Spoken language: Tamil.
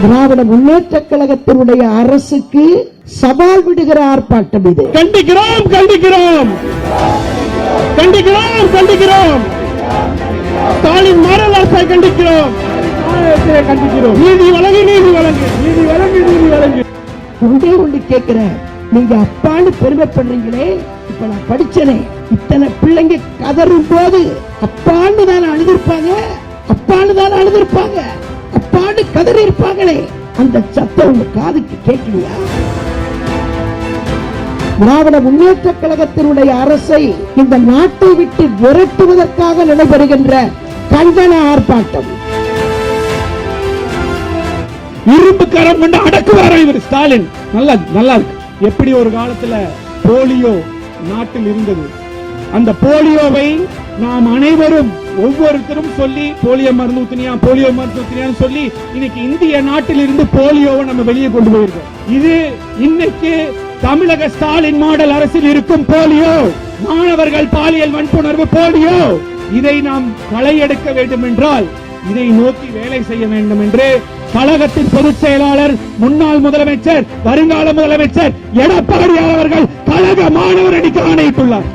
திராவிட முன்னேற்ற கழகத்தினுடைய அரசுக்கு சவால் விடுகிற ஆர்ப்பாட்டம் இது. கண்டிக்கிறோம் கண்டிக்கிறோம். கண்டிக்கிறோம் கண்டிக்கிறோம். ஸ்டாலின் அரசை கண்டிக்கிறோம் கண்டிக்கிறோம். நீதி வழங்கு நீதி வழங்கு. நீதி வழங்கு நீதி வழங்கு. ஒன்றே ஒன்று கேட்கிறேன் நீங்க அப்பான்னு பெருமைப்படுறீங்களே இப்ப நான் படிச்சனே இத்தனை பிள்ளைங்க கதறும் போது அப்பான்னு தானே அழுதிருப்பாங்க அப்பான்னு தானே அழுதிருப்பாங்க. கதறி இருப்பாங்களே அந்த சத்தம் உங்க காதுக்கு கேட்கலையா? திராவிட முன்னேற்ற கழகத்தினுடைய அரசை இந்த நாட்டை விட்டு விரட்டுவதற்காக நடைபெறுகின்ற கண்டன ஆர்ப்பாட்டம். இரும்பு கரம் கொண்டு அடக்குவாரா இவர் ஸ்டாலின்? நல்லா நல்லா இருக்கு. எப்படி ஒரு காலத்துல போலியோ நாட்டில் இருந்தது? அந்த போலியோவை நாம் அனைவரும் ஒவ்வொருத்தரும் சொல்லி போலியோ மருந்து ஊத்தினியா போலியோ மருந்து ஊத்தினியான்னு சொல்லி இன்னைக்கு இந்திய நாட்டில் இருந்து போலியோவை நம்ம வெளியே கொண்டு போயிருக்கோம். இது இன்னைக்கு தமிழக ஸ்டாலின் மாடல் அரசில் இருக்கும் போலியோ. மாணவர்கள் பாலியல் வன்புணர்வு போலியோ. இதை நாம் களையெடுக்க வேண்டும் என்றால் இதை நோக்கி வேலை செய்ய வேண்டும் என்று கழகத்தின் பொதுச் செயலாளர் முன்னாள் முதலமைச்சர் வருங்கால முதலமைச்சர் எடப்பாடியார் அவர்கள் கழக மாணவர் அணிக்கு ஆணையிட்டுள்ளார்.